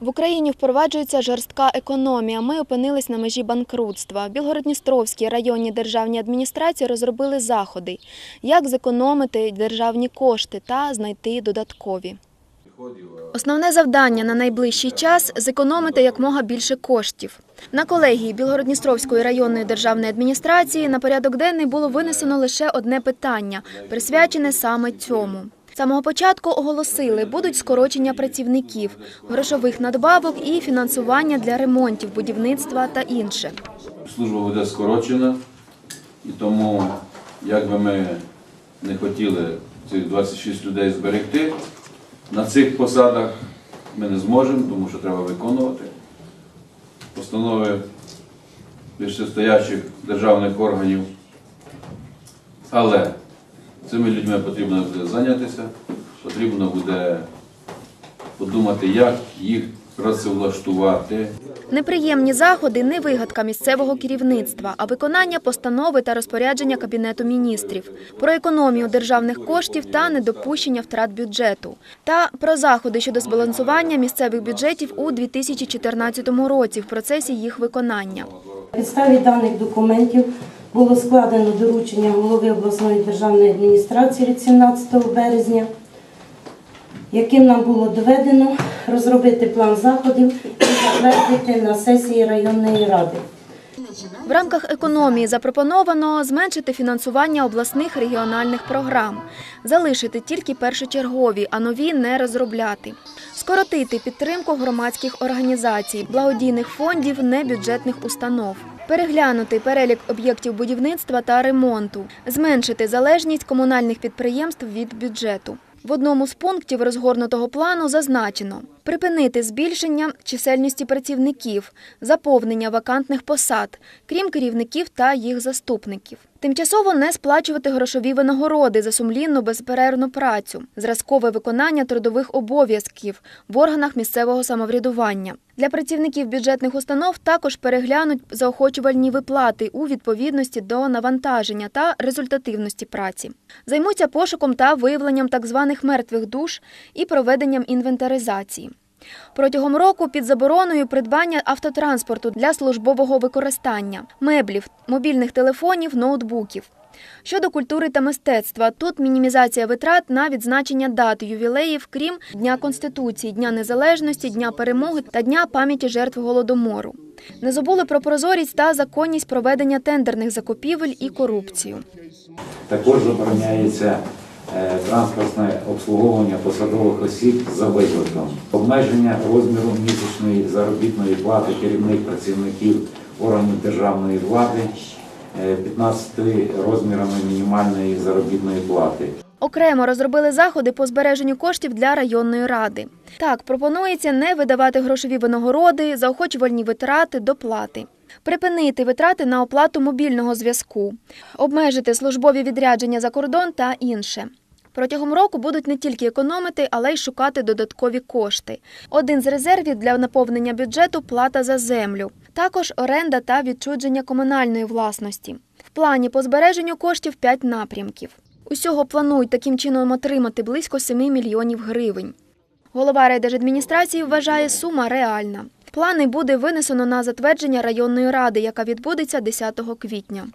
В Україні впроваджується жорстка економія. Ми опинились на межі банкрутства. Білгородністровській районній державній адміністрації розробили заходи, як зекономити державні кошти та знайти додаткові. Основне завдання на найближчий час зекономити якмога більше коштів. На колегії Білгородністровської районної державної адміністрації на порядок денний було винесено лише одне питання, присвячене саме цьому. Самого початку оголосили, будуть скорочення працівників, грошових надбавок і фінансування для ремонтів, будівництва та інше. Служба буде скорочена, і тому, як би ми не хотіли цих 26 людей зберегти, на цих посадах ми не зможемо, тому що треба виконувати постанови вищестоячих державних органів. Але цими людьми потрібно буде зайнятися, потрібно буде подумати, як їх працевлаштувати. Неприємні заходи не вигадка місцевого керівництва, а виконання постанови та розпорядження Кабінету міністрів про економію державних коштів та недопущення втрат бюджету, та про заходи щодо збалансування місцевих бюджетів у 2014 році в процесі їх виконання. Підставі даних документів було складено доручення голови обласної державної адміністрації від 17 березня, яким нам було доведено розробити план заходів і затвердити на сесії районної ради. В рамках економії запропоновано зменшити фінансування обласних регіональних програм, залишити тільки першочергові, а нові не розробляти, скоротити підтримку громадських організацій, благодійних фондів, небюджетних установ, переглянути перелік об'єктів будівництва та ремонту, зменшити залежність комунальних підприємств від бюджету. В одному з пунктів розгорнутого плану зазначено припинити збільшення чисельності працівників, заповнення вакантних посад, крім керівників та їх заступників. Тимчасово не сплачувати грошові винагороди за сумлінну безперервну працю, зразкове виконання трудових обов'язків в органах місцевого самоврядування. Для працівників бюджетних установ також переглянуть заохочувальні виплати у відповідності до навантаження та результативності праці. Займуться пошуком та виявленням так званих мертвих душ і проведенням інвентаризації. Протягом року під забороною придбання автотранспорту для службового використання, меблів, мобільних телефонів, ноутбуків. Щодо культури та мистецтва, тут мінімізація витрат на відзначення дат ювілеїв, крім Дня Конституції, Дня Незалежності, Дня Перемоги та Дня пам'яті жертв Голодомору. Не забули про прозорість та законність проведення тендерних закупівель і корупцію. Також забороняється транспортне обслуговування посадових осіб за викликом, обмеження розміру місячної заробітної плати керівних працівників органів державної влади е, 15 розмірами мінімальної заробітної плати. Окремо розробили заходи по збереженню коштів для районної ради. Так, пропонується не видавати грошові винагороди, заохочувальні витрати, доплати. Припинити витрати на оплату мобільного зв'язку, обмежити службові відрядження за кордон та інше. Протягом року будуть не тільки економити, але й шукати додаткові кошти. Один з резервів для наповнення бюджету плата за землю, також оренда та відчудження комунальної власності. В плані по збереженню коштів 5 напрямків. Усього планують таким чином отримати близько 7 мільйонів гривень. Голова райдержадміністрації вважає сума реальна. Плани буде винесено на затвердження районної ради, яка відбудеться 10 квітня.